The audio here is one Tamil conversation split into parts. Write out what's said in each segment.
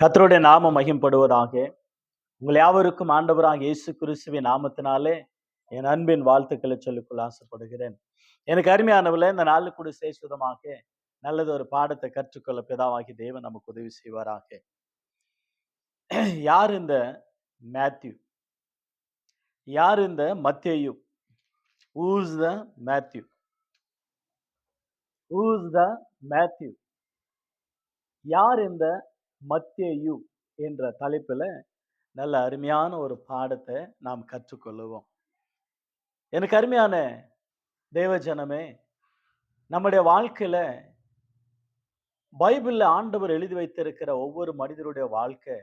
கத்தருடைய நாமம் மகிம்படுவதாக. உங்கள் யாவருக்கும் ஆண்டவராக இயேசு கிறிஸ்துவின் நாமத்தினாலே என் அன்பின் வாழ்த்துக்களை சொல்லிக்கொள்ள ஆசைப்படுகிறேன். எனக்கு அருமையானவில் இந்த நாள் கூட சேசுதமாக நல்லது ஒரு பாடத்தை கற்றுக்கொள்ள பிதாவாகி தேவன் நமக்கு உதவி செய்வாராக. யார் இந்த மேத்யூ? யார் இந்த மத்தேயு? Who's the Matthew? Who's the Matthew? யார் இந்த மத்தேயு என்ற தலைப்பில் நல்ல அருமையான ஒரு பாடத்தை நாம் கற்றுக்கொள்ளுவோம். எனக்கு அருமையான தேவஜனமே நம்முடைய வாழ்க்கையில் பைபிளில் ஆண்டவர் எழுதி வைத்திருக்கிற ஒவ்வொரு மனிதருடைய வாழ்க்கை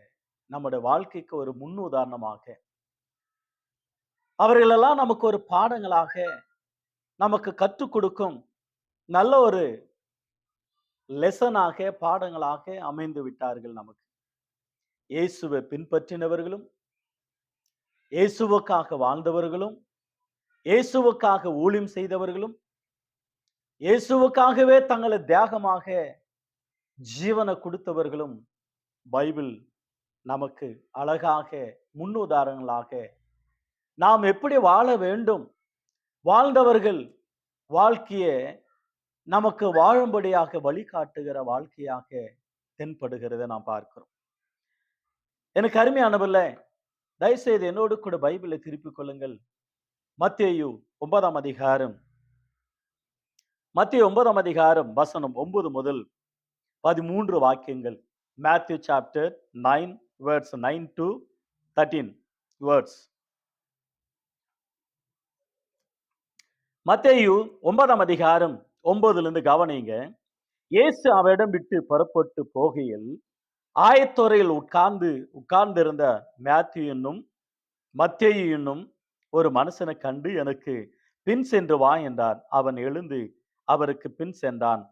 நம்முடைய வாழ்க்கைக்கு ஒரு முன் உதாரணமாக. அவர்களெல்லாம் நமக்கு ஒரு பாடங்களாக நமக்கு கற்றுக் கொடுக்கும் நல்ல ஒரு லெசனாக பாடங்களாக அமைந்து விட்டார்கள் நமக்கு. இயேசுவை பின்பற்றினவர்களும் இயேசுவுக்காக வாழ்ந்தவர்களும் இயேசுவுக்காக ஊழியம் செய்தவர்களும் இயேசுவுக்காகவே தங்களை தியாகமாக ஜீவனை கொடுத்தவர்களும் பைபிள் நமக்கு அழகாக முன்னுதாரணங்களாக நாம் எப்படி வாழ வேண்டும்? வாழ்ந்தவர்கள் வாழ்க்கையை நமக்கு வாழும்படியாக வழிகாட்டுகிற வாழ்க்கையாக தென்படுகிறதை நாம் பார்க்கிறோம். எனக்கு அருமையானவல்ல தயவுசெய்து என்னோடு கூட பைபிளை திருப்பிக் கொள்ளுங்கள். மத்தியு ஒன்பதாம் அதிகாரம். மத்திய ஒன்பதாம் அதிகாரம் வசனம் ஒன்பது முதல் பதிமூன்று வாக்கியங்கள். Matthew chapter nine words nine to thirteen words மத்தேயு ஒன்பதாம் அதிகாரம் ஒன்பதுல இருந்து கவனிங்க இயேசு அவரிடம் விட்டு புறப்பட்டு போகையில் ஆயத்துறையில் உட்கார்ந்து உட்கார்ந்திருந்த மேத்யூ என்னும் மத்தேயு என்னும் ஒரு மனுஷனை கண்டு எனக்கு பின் சென்று வா என்றார். அவன் எழுந்து அவருக்கு பின் சென்றான்.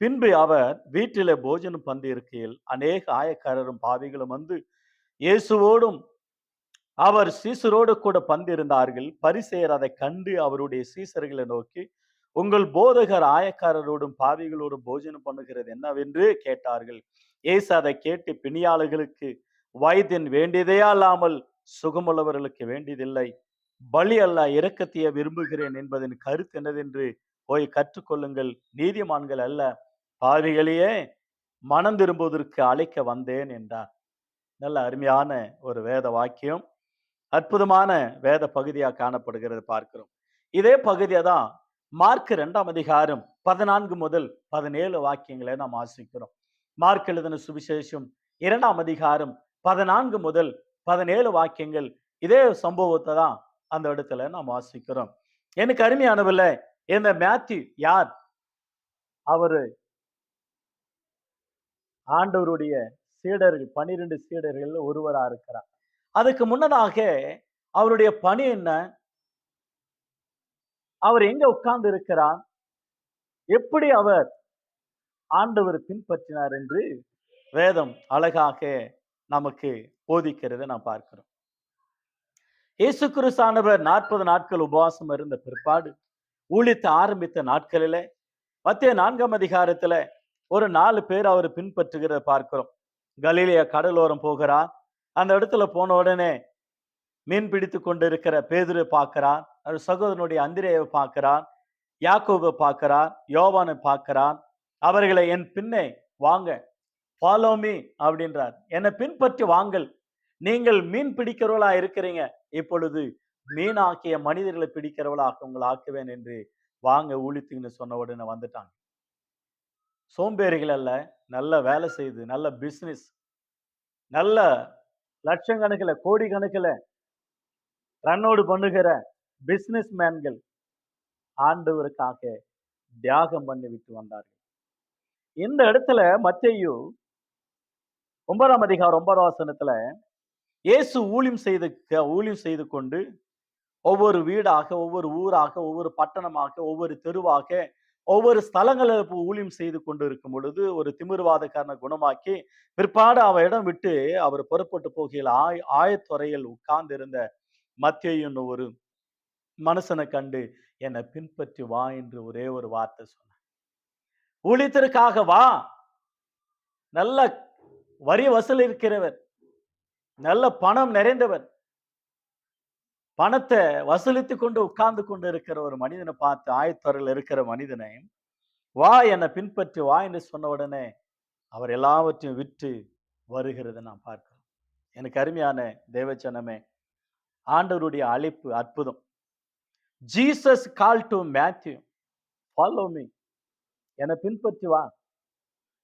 பின்பு அவர் வீட்டில போஜனம் பந்து இருக்கையில் அநேக ஆயக்காரரும் பாவிகளும் வந்து இயேசுவோடும் அவர் சீசரோடு கூட பந்திருந்தார்கள். பரிசெயர் அதை கண்டு அவருடைய சீசர்களை நோக்கி உங்கள் போதகர் ஆயக்காரரோடும் பாவிகளோடும் போஜனம் பண்ணுகிறது என்னவென்று கேட்டார்கள். ஏசு அதை கேட்டு பிணியாளர்களுக்கு வைத்தியன் வேண்டியதே அல்லாமல் சுகமுள்ளவர்களுக்கு வேண்டியதில்லை. பலி அல்ல இரக்கத்தையே விரும்புகிறேன் என்பதன் கருத்து என்னதென்று போய் கற்றுக்கொள்ளுங்கள். நீதிமான்கள் அல்ல பாவிகளையே மனம் திரும்புவதற்கு அழைக்க வந்தேன் என்றார். நல்ல அருமையான ஒரு வேத வாக்கியம். அற்புதமான வேத பகுதியாக காணப்படுகிறது பார்க்கிறோம். இதே பகுதியை தான் மார்க் ரெண்டாம் அதிகாரம் பதினான்கு முதல் பதினேழு வாக்கியங்களை நாம் வாசிக்கிறோம் மார்க் எழுதின சுவிசேஷம் இரண்டாம் அதிகாரம் பதினான்கு முதல் பதினேழு வாக்கியங்கள் இதே சம்பவத்தை தான் அந்த இடத்துல நாம் வாசிக்கிறோம். எனக்கு அருமையானவில்ல இந்த மேத்யூ யார்? அவரு ஆண்டவருடைய சீடர்கள் பனிரெண்டு சீடர்கள் ஒருவரா இருக்கிறார். அதுக்கு முன்னதாக அவருடைய பணி என்ன? அவர் எங்க உட்கார்ந்து இருக்கிறார்? எப்படி அவர் ஆண்டவர் பின்பற்றினார் என்று வேதம் அழகாக நமக்கு போதிக்கிறதை நாம் பார்க்கிறோம். இயேசு கிறிஸ்தானவர் நாற்பது நாட்கள் உபவாசம் இருந்த பிற்பாடு ஊழித்து ஆரம்பித்த நாட்களில மத்திய நான்காம் அதிகாரத்துல ஒரு நாலு பேர் அவர் பின்பற்றுகிறத பார்க்கிறோம். கலீலிய கடலோரம் போகிறார். அந்த இடத்துல போன உடனே மீன் பிடித்து கொண்டிருக்கிற பேதுரு பார்க்கிறான் அவர் சகோதரனுடைய அந்திரேயை பார்க்கிறான் யாக்கோவை பார்க்கிறான் யோவானை பார்க்கிறான் அவர்களை என் பின்னே வாங்க ஃபாலோ மீ அப்படின்றார். என்னை பின்பற்றி வாங்கள் நீங்கள் மீன் பிடிக்கிறவளா இருக்கிறீங்க இப்பொழுது மீனாக்கிய மனிதர்களை பிடிக்கிறவளாக உங்களை ஆக்குவேன் என்று வாங்க ஊழித்துங்கன்னு சொன்ன உடனே வந்துட்டாங்க. சோம்பேறிகள் அல்ல நல்ல வேலை செய்து நல்ல பிஸ்னஸ் நல்ல லட்சக்கணக்கில் கோடி கணக்கில் ரன்னோடு பண்ணுகிற பிசினஸ் மேன்கள் ஆண்டவருக்காக தியாகம் பண்ணி விட்டு வந்தார்கள். இந்த இடத்துல மத்தையு ஒன்பதாம் அதிகாரம் ஒன்பதாம் வசனத்துல இயேசு ஊழியம் செய்து ஊழியம் செய்து கொண்டு ஒவ்வொரு வீடாக ஒவ்வொரு ஊராக ஒவ்வொரு பட்டணமாக ஒவ்வொரு தெருவாக ஒவ்வொரு ஸ்தலங்களில் ஊழியம் செய்து கொண்டு இருக்கும் பொழுது ஒரு திமிர்வாதக்காரனை குணமாக்கி பிற்பாடு அவ இடம் விட்டு அவர் புறப்பட்டு போகையில் ஆய் ஆயத்துறையில் உட்கார்ந்து மத்திய மத்திய ஒரு மனுஷனை கண்டு என்னை பின்பற்றி வா என்று ஒரே ஒரு வார்த்தை சொன்னார். ஊழியத்திற்காக வா. நல்ல வரி வசூலிக்கிறவர் நல்ல பணம் நிறைந்தவர். பணத்தை வசூலித்து கொண்டு உட்கார்ந்து கொண்டு இருக்கிற ஒரு மனிதனை பார்த்து ஆயத்தொரையில் இருக்கிற மனிதனை வா என்னை பின்பற்றி வா என்று சொன்ன உடனே அவர் எல்லாவற்றையும் விற்று வருகிறதை நான் பார்க்கிறோம். எனக்கு அருமையான தேவச்சனமே ஆண்டவருடைய அழைப்பு அற்புதம். Jesus call to Matthew follow me என்னை பின்பற்றி வா.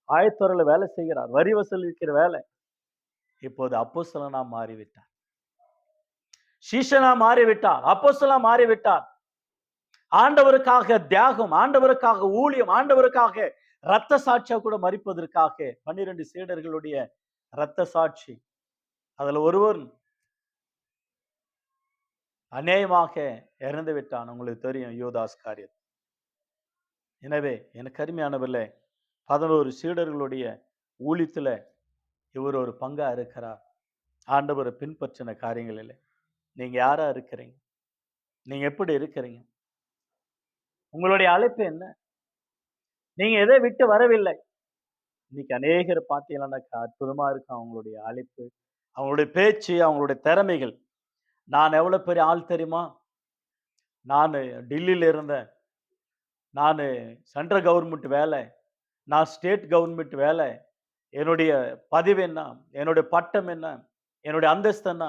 ஆயத்தொரையில் வேலை செய்கிறார். வரி வசூல் இருக்கிற வேலை. இப்போது அப்போசலனா மாறிவிட்டார். சீஷனா மாறிவிட்டார். அப்போசலா மாறிவிட்டார். ஆண்டவருக்காக தியாகம் ஆண்டவருக்காக ஊழியம் ஆண்டவருக்காக இரத்த சாட்சியா கூட மறிப்பதற்காக பன்னிரண்டு சீடர்களுடைய இரத்த சாட்சி. அதுல ஒருவர் அநேகமாக இறந்து விட்டான். உங்களுக்கு தெரியும் யோதாஸ் காரியத் எனவே எனக்கு அருமையானவர்களே பதினோரு சீடர்களுடைய ஊழியத்துல இவர் ஒரு பங்கா இருக்கிறார். ஆண்டவரை பின்பற்றின காரியங்களில். நீங்க யாரா இருக்கிறீங்க? நீங்க எப்படி இருக்கிறீங்க? உங்களுடைய அழைப்பு என்ன? நீங்க எதை விட்டு வரவில்லை? இன்னைக்கு அநேகர் பார்த்தீங்கன்னாக்கா அற்புதமா இருக்கும் அவங்களுடைய அழைப்பு அவங்களுடைய பேச்சு அவங்களுடைய திறமைகள். நான் எவ்வளோ பெரிய ஆள் தெரியுமா? நான் டெல்லியில் இருந்தேன். நான் சென்ட்ரல் கவர்மெண்ட் வேலை நான் ஸ்டேட் கவர்மெண்ட் வேலை. என்னுடைய பதிவு என்ன? என்னுடைய பட்டம் என்ன? என்னுடைய அந்தஸ்து என்ன?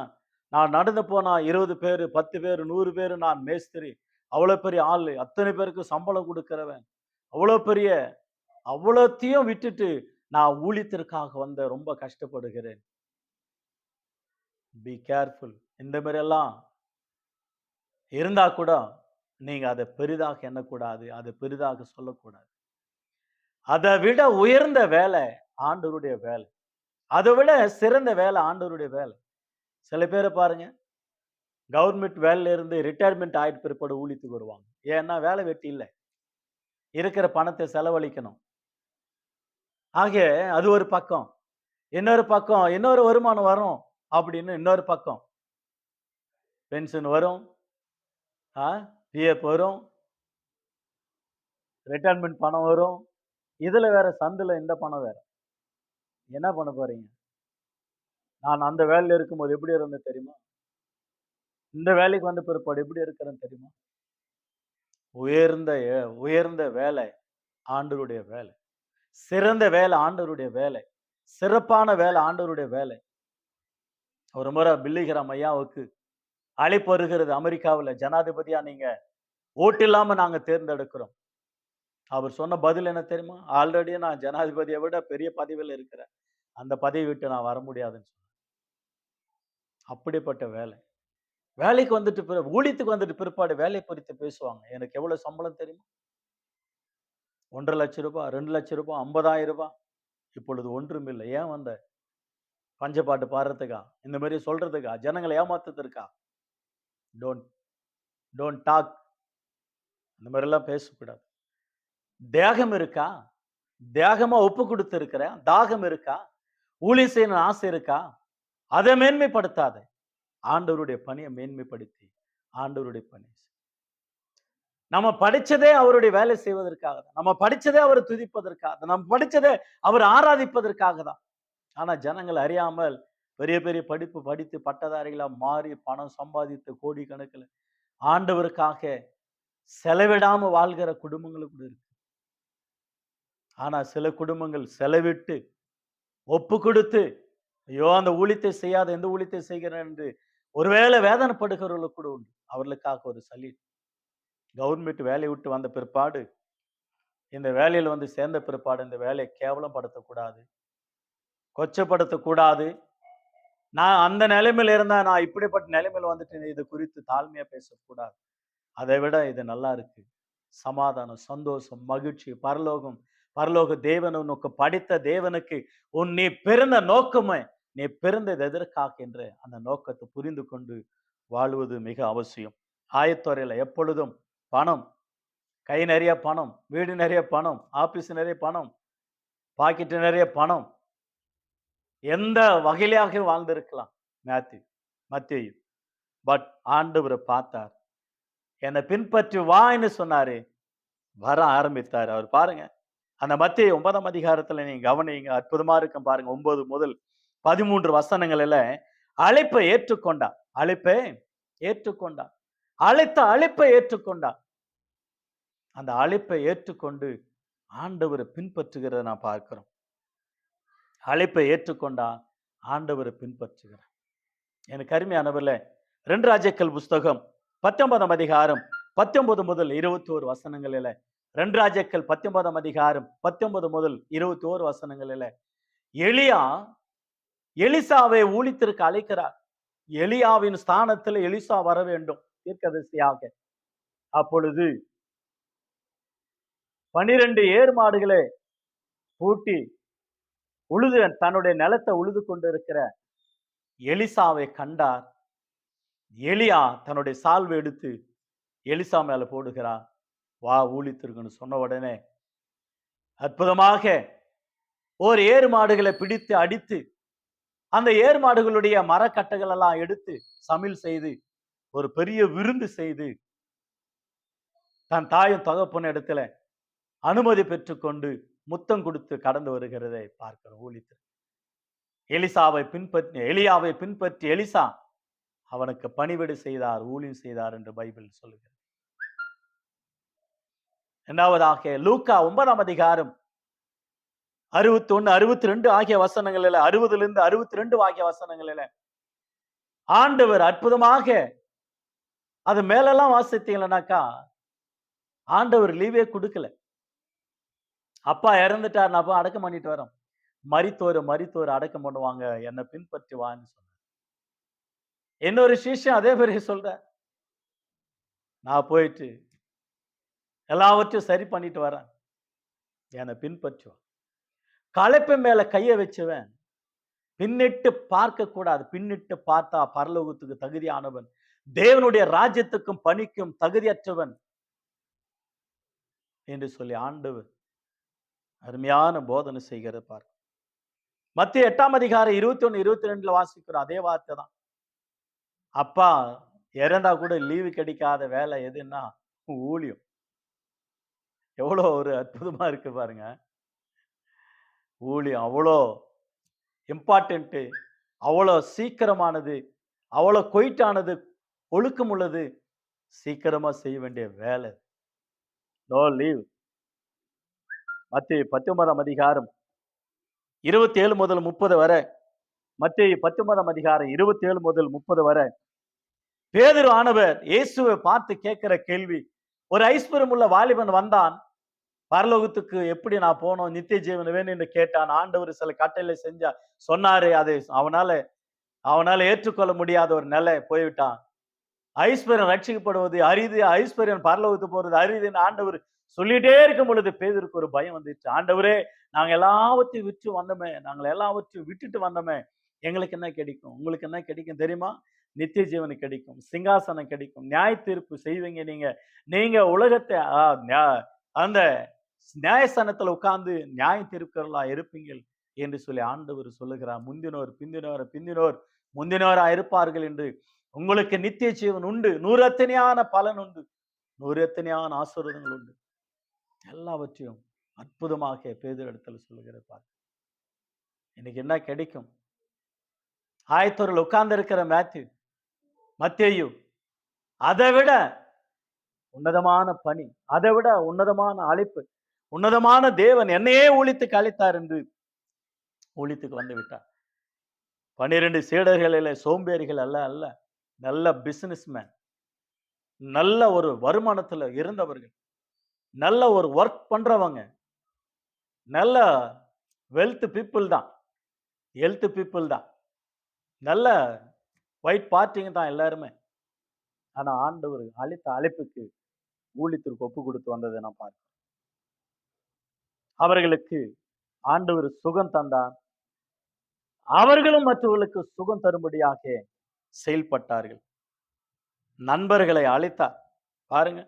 நான் நடந்து போனால் இருபது பேர் பத்து பேர் நூறு பேர் நான் மேஸ்திரி. அவ்வளோ பெரிய ஆள் அத்தனை பேருக்கு சம்பளம் கொடுக்குறவன். அவ்வளோ பெரிய அவ்வளோத்தையும் விட்டுட்டு நான் ஊழியத்திற்காக வந்த ரொம்ப கஷ்டப்படுகிறேன். பி கேர்ஃபுல் இந்த மாதிரியெல்லாம் இருந்தால் கூட நீங்கள் அதை பெரிதாக எண்ணக்கூடாது அதை பெரிதாக சொல்லக்கூடாது. அதை விட உயர்ந்த வேலை ஆண்டவருடைய வேலை. அதை விட சிறந்த வேலை ஆண்டவருடைய வேலை. சில பேரை பாருங்க கவர்மெண்ட் வேலையில இருந்து ரிட்டையர்மெண்ட் ஆயிட்டு பிற்பாடு ஊழித்துக்கு வருவாங்க. ஏன்னா வேலை வெட்டி இல்லை. இருக்கிற பணத்தை செலவழிக்கணும். ஆக அது ஒரு பக்கம். இன்னொரு பக்கம் இன்னொரு வருமானம் வரும் அப்படின்னு இன்னொரு பக்கம். பென்ஷன் வரும். ஆ? பிஎஃப் வரும். ரிட்டையர்மெண்ட் பணம் வரும். இதில் வேற சந்தில் இந்த பணம் வேற. என்ன பண்ண போறீங்க? நான் அந்த வேலையில் இருக்கும்போது எப்படி இருந்தேன் தெரியுமா? இந்த வேலைக்கு வந்த பிற்பாடு எப்படி இருக்கிறேன்னு தெரியுமா? உயர்ந்த ஏ- உயர்ந்த வேலை ஆண்டவருடைய வேலை. சிறந்த வேலை ஆண்டவருடைய வேலை. சிறப்பான வேலை ஆண்டவருடைய வேலை. ஒரு முறை பில்லிகிராம் ஐயாவுக்கு அழைப்பு வருகிறது. அமெரிக்காவில் ஜனாதிபதியா நீங்க ஓட்டு இல்லாம நாங்க தேர்ந்தெடுக்கிறோம். அவர் சொன்ன பதில் என்ன தெரியுமா? ஆல்ரெடி நான் ஜனாதிபதியை விட பெரிய பதவியில் இருக்கிறேன். அந்த பதவி விட்டு நான் வர முடியாதுன்னு சொன்னேன் அப்படிப்பட்ட வேலை. வேலைக்கு வந்துட்டு பிற- ஊழியத்துக்கு வந்துட்டு பிற்பாடு வேலை குறித்து பேசுவாங்க. எனக்கு எவ்வளவு சம்பளம் தெரியுமா? ஒன்றரை லட்சம் ரூபாய் ரெண்டு லட்சம் ரூபாய் ஐம்பதாயிரம் ரூபாய் இப்பொழுது ஒன்றும் இல்லை. ஏன் வந்த? பஞ்சப்பாட்டு பாடுறதுக்கா? இந்த மாதிரி சொல்றதுக்கா? ஜனங்களை ஏமாத்துறதுக்கா? டோன்ட் டோன்ட் டாக் இந்த மாதிரிலாம் பேசக்கூடாது. தேகம் இருக்கா? தேகமாக ஒப்பு கொடுத்து தாகம் இருக்கா? ஊழி செய்யணும் ஆசை இருக்கா? அதை மேன்மைப்படுத்தாத. ஆண்டவருடைய பணியை மேன்மைப்படுத்தி ஆண்டவருடைய பணி நம்ம படிச்சதே அவருடைய வேலை செய்வதற்காக தான். நம்ம படிச்சதே அவர் துதிப்பதற்காக நம்ம படிச்சதே அவர் ஆராதிப்பதற்காக தான். ஆனா ஜனங்கள் அறியாமல் பெரிய பெரிய படிப்பு படித்து பட்டதாரிகளாக மாறி பணம் சம்பாதித்து கோடி கணக்கில் ஆண்டவருக்காக செலவிடாமல் வாழ்கிற குடும்பங்களும் கூட இருக்கு. ஆனால் சில குடும்பங்கள் செலவிட்டு ஒப்பு கொடுத்து ஐயோ அந்த ஊழியத்தை செய்யாத எந்த ஊழியத்தை செய்கிறேன்? என்று ஒருவேளை வேதனைப்படுகிறவர்கள் கூட உண்டு. அவர்களுக்காக ஒரு சலி கவர்மெண்ட் வேலையை விட்டு வந்த பிற்பாடு இந்த வேலையில் வந்து சேர்ந்த பிற்பாடு இந்த வேலையை கேவலம் படுத்தக்கூடாது கொச்சப்படுத்தக்கூடாது நான் அந்த நிலைமையில இருந்தா நான் இப்படிப்பட்ட நிலைமையில வந்துட்டு இது குறித்து தாழ்மையா பேசக்கூடாது. அதை விட இது நல்லா இருக்கு. சமாதானம் சந்தோஷம் மகிழ்ச்சி பரலோகம் பரலோக தேவன் உனக்கு படித்த தேவனுக்கு உன் நீ பிறந்த நோக்கமே நீ பிறந்தது எதற்காக என்று அந்த நோக்கத்தை புரிந்து கொண்டு வாழ்வது மிக அவசியம். ஆயத்துறையில எப்பொழுதும் பணம் கை நிறைய பணம் வீடு நிறைய பணம் ஆபீஸ் நிறைய பணம் பாக்கெட்டு நிறைய பணம் எந்த வகையிலாக வாழ்ந்திருக்கலாம்? Matthew Matthew. பட் ஆண்டவரை பார்த்தார். என்னை பின்பற்றி வான்னு சொன்னாரு. வர ஆரம்பித்தார். அவர் பாருங்க. அந்த மத்திய ஒன்பதாம் அதிகாரத்துல நீங்க கவனிங்க அற்புதமா இருக்கும் பாருங்க. ஒன்பது முதல் பதிமூன்று வசனங்கள்ல அழைப்பை ஏற்றுக்கொண்டா. அழைப்பை ஏற்றுக்கொண்டா. அழைத்த அழைப்பை ஏற்றுக்கொண்டா. அந்த அழைப்பை ஏற்றுக்கொண்டு ஆண்டவரை பின்பற்றுகிறத நான் பார்க்கிறோம். அழைப்பை ஏற்றுக்கொண்டான். ஆண்டவரை பின்பற்றுகிறார். எனக்கு அருமையானவர்ல ரெண்டு ராஜாக்கள் புஸ்தகம் பத்தொன்பதாம் அதிகாரம் பத்தொன்பது முதல் இருபத்தி ஒரு வசனங்களில ரெண்டு ராஜாக்கள் பத்தொன்பதாம் அதிகாரம் பத்தொன்பது முதல் இருபத்தி ஓரு வசனங்களில எலியா எலிசாவை ஊழித்திருக்க அழைக்கிறார். எலியாவின் ஸ்தானத்தில் எலிசா வர வேண்டும் தீர்க்கதரிசியாக. அப்பொழுது பனிரெண்டு ஏர் மாடுகளை பூட்டி உழுது தன்னுடைய நிலத்தை உழுது கொண்டிருக்கிற எலிசாவை கண்டார். எலியா தன்னுடைய சால்வை எடுத்து எலிசா மேல போடுகிறார். வா ஊழித்திருக்குன்னு சொன்ன உடனே அற்புதமாக ஒரு ஏறு மாடுகளை பிடித்து அடித்து அந்த ஏர் மாடுகளுடைய மரக்கட்டைகள் எல்லாம் எடுத்து சமையல் செய்து ஒரு பெரிய விருந்து செய்து தன் தாயும் தகப்பன இடத்துல அனுமதி பெற்றுக்கொண்டு முத்தம் கொடுத்து கடந்து வருகிறதை பார்க்கிற ஊழித்து எலிசாவை பின்பற்றி எலியாவை பின்பற்றி எலிசா அவனுக்கு பணிவிடு செய்தார் ஊழியம் செய்தார் என்று பைபிள் சொல்லுகிறது. இரண்டாவதாக லூக்கா ஒன்பதாம் அதிகாரம் அறுபத்தி ஒண்ணு அறுபத்தி ரெண்டு ஆகிய வசனங்களில் அறுபதுல இருந்து அறுபத்தி ரெண்டு ஆகிய வசனங்களில் ஆண்டவர் அற்புதமாக அது மேலெல்லாம் வாசித்தீங்களனாக்கா ஆண்டவர் லீவே கொடுக்கல. அப்பா இறந்துட்டார் நான் அடக்கம் பண்ணிட்டு வரோம். மறித்தோரு மறித்தோரு அடக்கம் பண்ணுவாங்க. என்னை பின்பற்றி வான்னு சொன்னார். இன்னொரு சிஷ்யம் அதே மாதிரி சொல்ற நான் போயிட்டு எல்லாவற்றையும் சரி பண்ணிட்டு வரேன். என்னை பின்பற்றுவான் களைப்பு மேல கையை வச்சுவேன் பின்னிட்டு பார்க்க கூடாது பின்னிட்டு பார்த்தா பரலோகத்துக்கு தகுதியானவன் தேவனுடைய ராஜ்யத்துக்கும் பணிக்கும் தகுதியற்றவன் என்று சொல்லி ஆண்டவர் அருமையான போதனை செய்கிற பார் மத்திய எட்டாம் அதிகாரம் இருபத்தி ஒன்று இருபத்தி ரெண்டுல வாசிக்கிறோம் அதே வார்த்தை தான். அப்பா இறந்தா கூட லீவு கிடைக்காத வேலை எதுன்னா ஊழியம். எவ்வளோ ஒரு அற்புதமாக இருக்கு பாருங்க. ஊழியம் அவ்வளோ இம்பார்ட்டண்ட்டு அவ்வளோ சீக்கிரமானது அவ்வளோ கொயிட்டானது ஒழுக்கம் உள்ளது சீக்கிரமாக செய்ய வேண்டிய வேலை. நோ லீவ் மத்திய பத்தொன்பதாம் அதிகாரம் இருபத்தி ஏழு முதல் முப்பது வரை. மத்திய பத்தொன்பதாம் அதிகாரம் இருபத்தி ஏழு முதல் முப்பது வரை. பேதுரு ஆனவர் இயேசுவை பார்த்து கேட்கிற கேள்வி ஒரு ஐஸ்வர்யம் உள்ள வாலிபன் வந்தான். பரலோகத்துக்கு எப்படி நான் போனோம் நித்திய ஜீவன் வேணும் என்று கேட்டான். ஆண்டவர் சில கட்டளை செஞ்சா சொன்னாரு அதை அவனால அவனால ஏற்றுக்கொள்ள முடியாத ஒரு நிலை போய்விட்டான். ஐஸ்வர்யம் ரட்சிக்கப்படுவது அரிது ஐஸ்வர்யம் பரலோகத்து போறது அரிதுன்னு ஆண்டவர் சொல்லிட்டே இருக்கும் பொழுது பேதருக்கு ஒரு பயம் வந்துச்சு. ஆண்டவரே நாங்க எல்லாவற்றையும் விற்று வந்தோமே நாங்கள் எல்லாவற்றையும் விட்டுட்டு வந்தோமே எங்களுக்கு என்ன கிடைக்கும்? உங்களுக்கு என்ன கிடைக்கும் தெரியுமா? நித்திய ஜீவன் கிடைக்கும் சிங்காசனம் கிடைக்கும் நியாய தீர்ப்பு செய்வீங்க நீங்க. நீங்க உலகத்தை ஆ, நியா- அந்த நியாயஸ்தானத்தில் உட்கார்ந்து நியாய தீர்ப்புகளா இருப்பீங்கள் என்று சொல்லி ஆண்டவர் சொல்லுகிறார். முந்தினோர் பிந்தினோர் பிந்தினோர் முந்தினோரா இருப்பார்கள் என்று. உங்களுக்கு நித்திய ஜீவன் உண்டு. நூறத்தனையான பலன் உண்டு. நூறத்தனையான ஆசீர்வாதங்கள் உண்டு. எல்லாவற்றையும் அற்புதமாக பேதரிடத்துல சொல்லுகிறார் பாரு இன்னைக்கு என்ன கிடைக்கும்? ஆயத்தூரில் உட்கார்ந்து இருக்கிற மேத்யூ மத்தேயு அதை விட உன்னதமான பணி அதை விட உன்னதமான அழைப்பு உன்னதமான தேவன் என்னையே ஊழித்துக்கு அழைத்தார் என்று ஊழித்துக்கு வந்து விட்டார். பன்னிரண்டு சீடர்களில் சோம்பேறிகள் அல்ல அல்ல நல்ல பிசினஸ்மேன் நல்ல ஒரு வருமானத்துல இருந்தவர்கள். நல்ல ஒரு ஒர்க் பண்றவங்க. நல்ல வெல்த் பீப்புள் தான். ஹெல்த் பீப்புள் தான். நல்ல ஒயிட் பார்ட்டிங்க தான் எல்லாருமே. ஆனா ஆண்டவர் அழைத்த அழைப்புக்கு ஊழித்திற்கு ஒப்பு கொடுத்து வந்ததை நான் பார்க்கிறேன். அவர்களுக்கு ஆண்டவர் சுகம் தந்தார். அவர்களும் மற்றவர்களுக்கு சுகம் தரும்படியாக செயல்பட்டார்கள். நண்பர்களை அழைத்தார். பாருங்க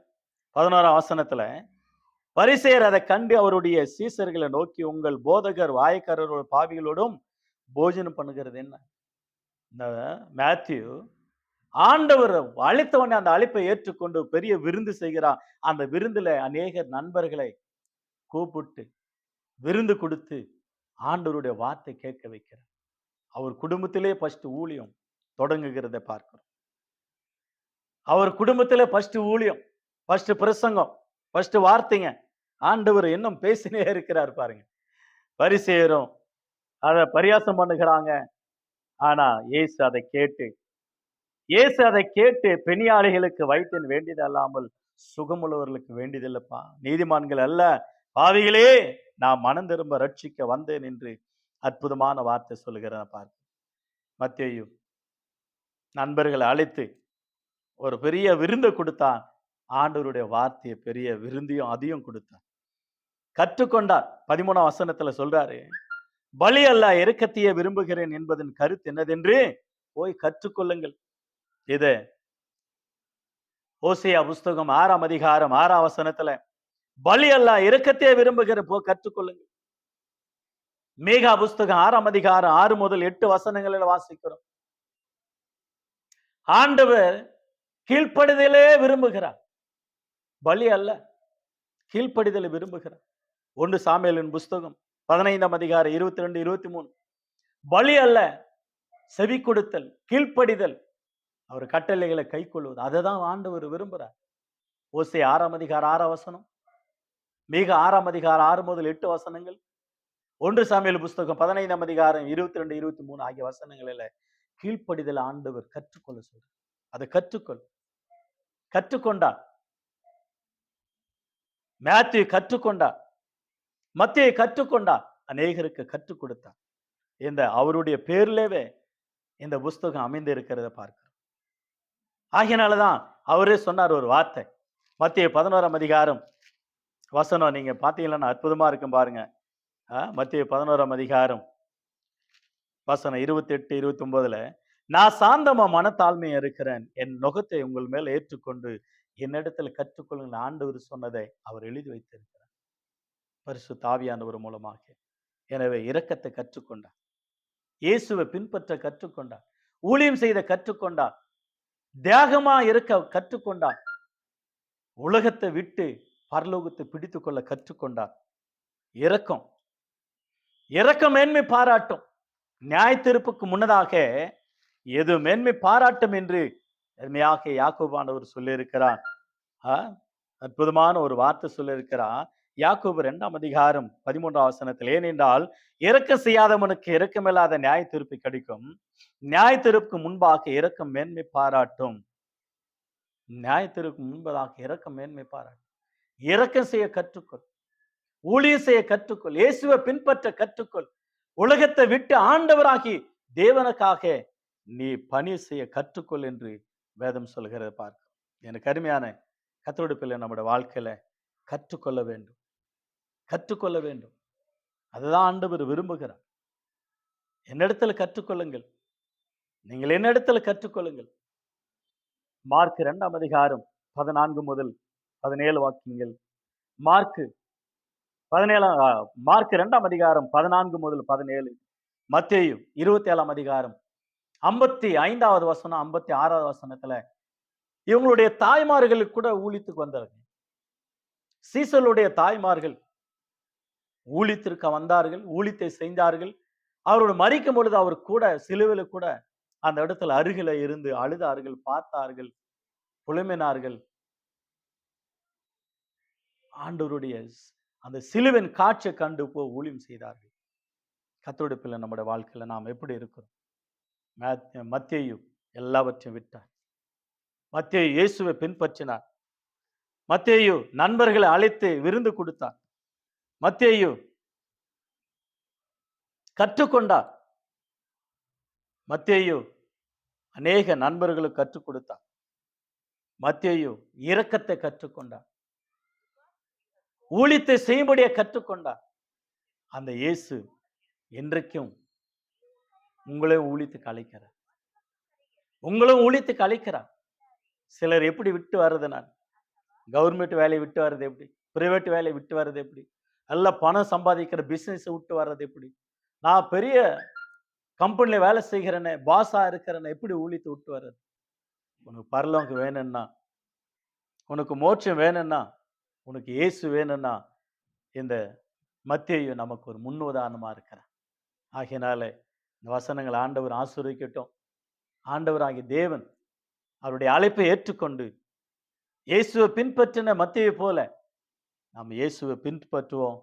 பதினோரா ஆசனத்துல பரிசெயர் அதை கண்டு அவருடைய சீசர்களை நோக்கி உங்கள் போதகர் வாயக்காரரோட பாவிகளோடும் போஜனம் பண்ணுகிறது என்ன? இந்த மேத்யூ ஆண்டவர் அழைத்தவனே அந்த அழைப்பை ஏற்றுக்கொண்டு பெரிய விருந்து செய்கிறான். அந்த விருந்துல அநேக நண்பர்களை கூப்பிட்டு விருந்து கொடுத்து ஆண்டவருடைய வார்த்தை கேட்க வைக்கிறார். அவர் குடும்பத்திலே ஃபர்ஸ்ட் ஊழியம் தொடங்குகிறதை பார்க்கிறோம். அவர் குடும்பத்திலே ஃபர்ஸ்ட் ஊழியம் ஃபர்ஸ்ட் பிரசங்கம் ஃபர்ஸ்ட் வார்த்தைங்க. ஆண்டவர் இன்னும் பேசினே இருக்கிறார் பாருங்க. பரிசேரும் அதை பரியாசம் பண்ணுகிறாங்க. ஆனா இயேசு அதை கேட்டு இயேசு அதை கேட்டு பெணியாளிகளுக்கு வைத்தின் வேண்டியது அல்லாமல் சுகமுள்ளவர்களுக்கு வேண்டியதில்லைப்பா நீதிமான்கள் அல்ல. பாவிகளே நான் மனம் திரும்ப ரட்சிக்க வந்தேன் என்று அற்புதமான வார்த்தை சொல்லுகிறேன் பாரு மத்தியும் நண்பர்களை அழைத்து ஒரு பெரிய விருந்தை கொடுத்தான். ஆண்டவருடைய வார்த்தையை பெரிய விருந்தையும் அதையும் கொடுத்தான். கற்றுக்கொண்டார். பதிமூணாம் வசனத்துல சொல்றாரு பலி அல்ல இறக்கத்தையே விரும்புகிறேன் என்பதன் கருத்து என்னதென்று போய் கற்றுக்கொள்ளுங்கள். இது ஓசியா புஸ்தகம் ஆறாம் அதிகாரம் ஆறாம் வசனத்துல பலி அல்ல இறக்கத்தையே விரும்புகிற போ கற்றுக்கொள்ளுங்கள். மேகா புஸ்தகம் ஆறாம் அதிகாரம் ஆறு முதல் எட்டு வசனங்களில் வாசிக்கிறோம். ஆண்டவர் கீழ்ப்படிதலே விரும்புகிறார். பலி அல்ல கீழ்ப்படிதலை விரும்புகிறார். ஒன்று சாமியலின் புஸ்தகம் பதினைந்தாம் அதிகாரம் இருபத்தி ரெண்டு இருபத்தி மூணு பலி அல்ல செவி கொடுத்தல் கீழ்ப்படிதல். அவர் கட்டளைகளை கை கொள்வது. அதை தான் ஆண்டவர் விரும்புகிறார் ஓசை ஆறாம் அதிகாரம் ஆறாம் வசனம். மிக ஆறாம் அதிகாரம் ஆறு முதல் எட்டு வசனங்கள். ஒன்று சாமியல் புஸ்தகம் பதினைந்தாம் அதிகாரம் இருபத்தி ரெண்டு இருபத்தி மூணு ஆகிய வசனங்களில் கீழ்ப்படிதல் ஆண்டவர் கற்றுக்கொள்ள சொல்றார். அதை கற்றுக்கொள். கற்றுக்கொண்டார். மேத்யூ கற்றுக்கொண்டார். மத்தியை கற்றுக்கொண்டார். அநேகருக்கு கற்றுக் கொடுத்தார். இந்த அவருடைய பேர்லவே இந்த புஸ்தகம் அமைந்து இருக்கிறத பார்க்கிறோம். ஆகையினாலதான் அவரே சொன்னார் ஒரு வார்த்தை. மத்திய பதினோராம் அதிகாரம் வசனம் நீங்க பார்த்தீங்கன்னா அற்புதமா இருக்கும் பாருங்க. மத்திய பதினோராம் அதிகாரம் வசனம் இருபத்தி எட்டு இருபத்தி ஒன்பதுல நான் சாந்தமா மனத்தாழ்மையா இருக்கிறேன். என் நுகத்தை உங்கள் மேல் ஏற்றுக்கொண்டு என்னிடத்துல கற்றுக்கொள்ளுங்கள். ஆண்டவர் சொன்னதை அவர் எழுதி வைத்திருக்கிறார். பரிசு தாவியானவர் மூலமாக. எனவே இரக்கத்தை கற்றுக்கொண்டார். இயேசுவை பின்பற்ற கற்றுக்கொண்டார். ஊழியம் செய்த கற்றுக்கொண்டார். தியாகமா இருக்க கற்றுக்கொண்டார். உலகத்தை விட்டு பரலோகத்தை பிடித்து கொள்ள கற்றுக்கொண்டார். இரக்கம். இரக்கம் மேன்மை பாராட்டும். நியாய தீர்ப்புக்கு முன்னதாக எது மேன்மை பாராட்டும் என்று என்மையாக யாக்கோபானவர் சொல்லியிருக்கிறார். ஆ, அற்புதமான ஒரு வார்த்தை சொல்லியிருக்கிறார். யாக்கோபு இரண்டாம் அதிகாரம் பதிமூன்றாம் வசனத்தில் ஏனென்றால் இறக்கம் செய்யாதவனுக்கு இறக்கமில்லாத நியாய தீர்ப்பு கிடைக்கும். நியாய தீர்ப்புக்கு முன்பாக இறக்கம் மேன்மை பாராட்டும். நியாய தீர்ப்புக்கு முன்பதாக இறக்கம் மேன்மை பாராட்டும். இறக்கம் செய்ய கற்றுக்கொள். ஊழியம் செய்ய கற்றுக்கொள். இயேசுவை பின்பற்ற கற்றுக்கொள். உலகத்தை விட்டு ஆண்டவராகி தேவனுக்காக நீ பணி செய்ய கற்றுக்கொள் என்று வேதம் சொல்கிறது பார்க்க எனக்கு அருமையான கத்தோடு பிள்ளை நம்முடைய வாழ்க்கையில கற்றுக்கொள்ள வேண்டும். கற்றுக்கொள்ள வேண்டும். அதுதான் ஆண்டவர் விரும்புகிறார். என்னிடத்தில் கற்றுக்கொள்ளுங்கள். நீங்கள் என்னிடத்தில் கற்றுக்கொள்ளுங்கள். மார்க் இரண்டாம் அதிகாரம் பதினான்கு முதல் பதினேழு வாக்கியங்கள். மார்க்கு பதினேழாம் மார்க் இரண்டாம் அதிகாரம் பதினான்கு முதல் பதினேழு. மத்தேயும் இருபத்தி ஏழாம் அதிகாரம் ஐம்பத்தி ஐந்தாவது வசனம் ஐம்பத்தி ஆறாவது வசனத்துல இவங்களுடைய தாய்மார்களுக்கு கூட ஊழித்துக்கு வந்தார்கள். சீசலுடைய தாய்மார்கள் ஊழித்திருக்க வந்தார்கள் ஊழித்தை செய்தார்கள். அவரோட மறிக்கும் பொழுது அவர் கூட சிலுவையில் கூட அந்த இடத்துல அருகில இருந்து அழுதார்கள் பார்த்தார்கள் புலம்பினார்கள். ஆண்டவருடைய அந்த சிலுவின் காட்சியை கண்டு போ ஊழியம் செய்தார்கள். கத்தோடுப்பில் நம்முடைய வாழ்க்கையில் நாம் எப்படி இருக்கிறோம்? மத்தியையும் எல்லாவற்றையும் விட்டார். மத்திய இயேசுவை பின்பற்றினார். மத்தியையும் நண்பர்களை அழைத்து விருந்து கொடுத்தார். மத்தேயு கற்றுக்கொண்டார். மத்தேயு அநேக நண்பர்களுக்கு கற்றுக் கொடுத்தார். மத்தேயு இரக்கத்தை கற்றுக்கொண்டார். ஊழித்தை செய்யும்படியை கற்றுக்கொண்டார் அந்த இயேசு என்றைக்கும் உங்களையும் ஊழித்து கலைக்கிறார் உங்களும் ஊழித்து கலைக்கிறார் சிலர் எப்படி விட்டு வர்றது நான்? கவர்மெண்ட் வேலையை விட்டு வர்றது எப்படி? பிரைவேட் வேலையை விட்டு வர்றது எப்படி? நல்ல பணம் சம்பாதிக்கிற பிஸ்னஸை விட்டு வர்றது எப்படி? நான் பெரிய கம்பெனியில் வேலை செய்கிறேனே பாஸா இருக்கிறேனே எப்படி ஊழித்து விட்டு வர்றது? உனக்கு பரலவங்க வேணும்னா உனக்கு மோட்சம் வேணும்னா உனக்கு இயேசு வேணும்னா இந்த மத்தியையும் நமக்கு ஒரு முன்னுதாரணமாக இருக்கிறேன் ஆகையினால இந்த வசனங்கள் ஆண்டவர் ஆசீர்வதிக்கட்டும். ஆண்டவராகிய தேவன் அவருடைய அழைப்பை ஏற்றுக்கொண்டு இயேசுவை பின்பற்றின மத்தியை போல நாம் இயேசுவை பின்பற்றுவோம்.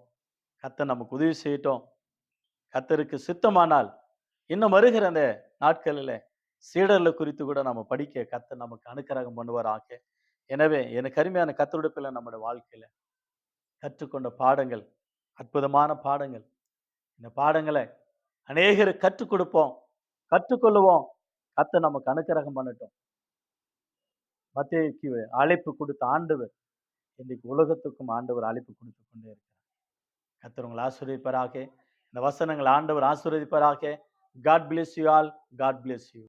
கத்தை நமக்கு உதவி செய்யட்டும். கத்தருக்கு சித்தமானால் இன்னும் வருகிற அந்த நாட்களில் சீடர்களை குறித்து கூட நம்ம படிக்க கத்தை நமக்கு அனுக்கிரகம் பண்ணுவாராக. எனவே எனக்கு அருமையான கத்தொடுப்பில் நம்முடைய வாழ்க்கையில் கற்றுக்கொண்ட பாடங்கள் அற்புதமான பாடங்கள். இந்த பாடங்களை அநேகர் கற்றுக் கொடுப்போம் கற்றுக்கொள்ளுவோம் கத்தை நமக்கு அனுக்கிரகம் பண்ணட்டும். மத்தேயுக்கு அழைப்பு கொடுத்த ஆண்டவர் இன்றைக்கு உலகத்துக்கும் ஆண்டவர் அழைப்பு கொடுத்து கொண்டே இருக்கிறார். கர்த்தர் உங்களை ஆசீர்வதிப்பாராக. இந்த வசனங்கள் ஆண்டவர் ஆசீர்வதிப்பாராக. God bless you all God bless you